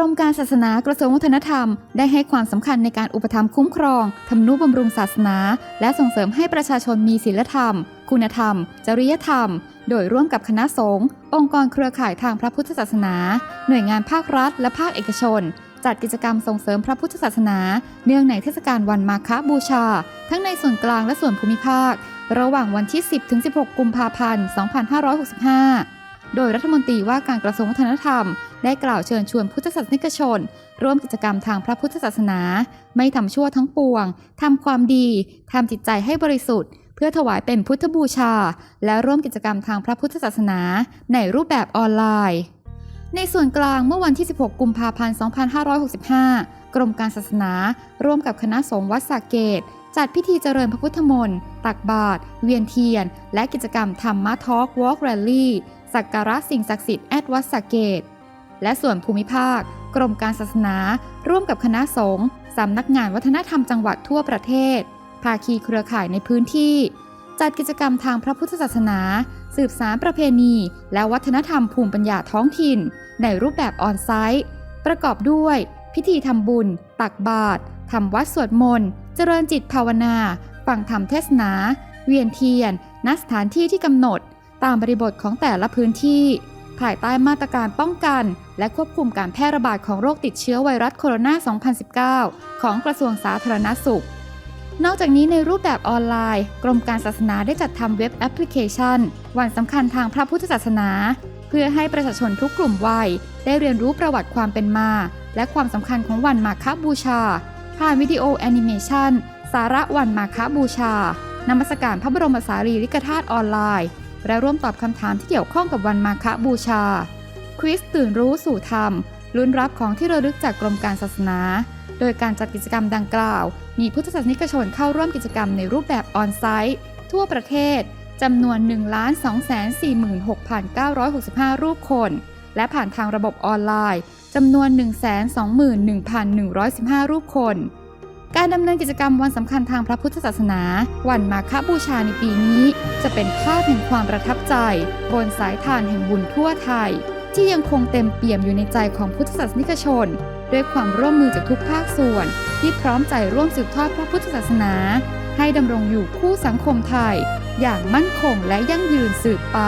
รมการศาสนากระทรวงวัฒนธรรม ได้ให้ความสำคัญในการอุปถัมภ์คุ้มครองทำนุบำรุงศาสนา และส่งเสริมให้ประชาชนมีศีลธรรม คุณธรรม จริยธรรม โดยร่วมกับคณะสงฆ์องค์กรเครือข่ายทางพระพุทธศาสนา หน่วยงานภาครัฐ และภาคเอกชน จัดกิจกรรมส่งเสริมพระพุทธศาสนา เนื่องในเทศกาลวันมาฆบูชา ทั้งในส่วนกลางและส่วนภูมิภาค ระหว่างวันที่ 10-16 กุมภาพันธ์ 2565โดยรัฐมนตรีว่าการกระทรวงวัฒนธรรม ได้กล่าวเชิญชวนพุทธศาสนิกชน ร่วมกิจกรรมทางพระพุทธศาสนา ไม่ทำชั่วทั้งปวงทำความดีทำจิตใจให้บริสุทธิ์ เพื่อถวายเป็นพุทธบูชา และร่วมกิจกรรมทางพระพุทธศาสนา ในรูปแบบออนไลน์ ในส่วนกลางเมื่อวันที่ 16 กุมภาพันธ์ 2565 กรมการศาสนา ร่วมกับคณะสงฆ์วัดสาเกตจัดพิธีเจริญพระพุทธมนต์ ตักบาตร เวียนเทียน และกิจกรรมธรรมะทอล์กวอล์กแรลลี่ สักการะสิ่งศักดิ์สิทธิ์แอดวัดสาเกต และส่วนภูมิภาค กรมการศาสนา ร่วมกับคณะสงฆ์สำนักงานวัฒนธรรมจังหวัดทั่วประเทศ ภาคีเครือข่ายในพื้นที่ จัดกิจกรรมทางพระพุทธศาสนา สืบสารประเพณี และวัฒนธรรมภูมิปัญญาท้องถิ่น ในรูปแบบออนไซต์ ประกอบด้วย พิธีทำบุญ ตักบาตรทำวัดสวดมนต์ เจริญจิตภาวนา ฟังธรรมเทศนา เวียนเทียนณสถานที่ที่กำหนด ตามบริบทของแต่ละพื้นที่ ภายใต้มาตรการป้องกัน และควบคุมการแพร่ระบาดของโรคติดเชื้อไวรัสโคโรนา 2019 ของกระทรวงสาธารณสุข นอกจากนี้ในรูปแบบออนไลน์ กรมการศาสนาได้จัดทำเว็บแอปพลิเคชัน วันสำคัญทางพระพุทธศาสนา เพื่อให้ประชาชนทุกกลุ่มวัย ได้เรียนรู้ประวัติความเป็นมา และความสำคัญของวันมาฆบูชา ผ่านวิดีโอแอนิเมชันสาระวันมาฆบูชานมัสการพระบรมสารีริกธาตุออนไลน์ และร่วมตอบคำถามที่เกี่ยวข้องกับวันมาฆบูชา ควิสตื่นรู้สู่ธรรม ลุ้นรับของที่ระลึกจากกรมการศาสนา โดยการจัดกิจกรรมดังกล่าว มีพุทธศาสนิกชนเข้าร่วมกิจกรรมในรูปแบบออนไซต์ ทั่วประเทศจำนวน 1,246,965 รูปคน และผ่านทางระบบออนไลน์จำนวน 121,115 รูปคน การดำเนินกิจกรรมวันสำคัญทางพระพุทธศาสนา วันมาฆบูชาในปีนี้ จะเป็นภาพแห่งความประทับใจ บนสายทานแห่งบุญทั่วไทย ที่ยังคงเต็มเปี่ยมอยู่ในใจของพุทธศาสนิกชน ด้วยความร่วมมือจากทุกภาคส่วน ที่พร้อมใจร่วมสืบทอดพระพุทธศาสนา ให้ดำรงอยู่คู่สังคมไทย อย่างมั่นคงและยั่งยืนสืบไป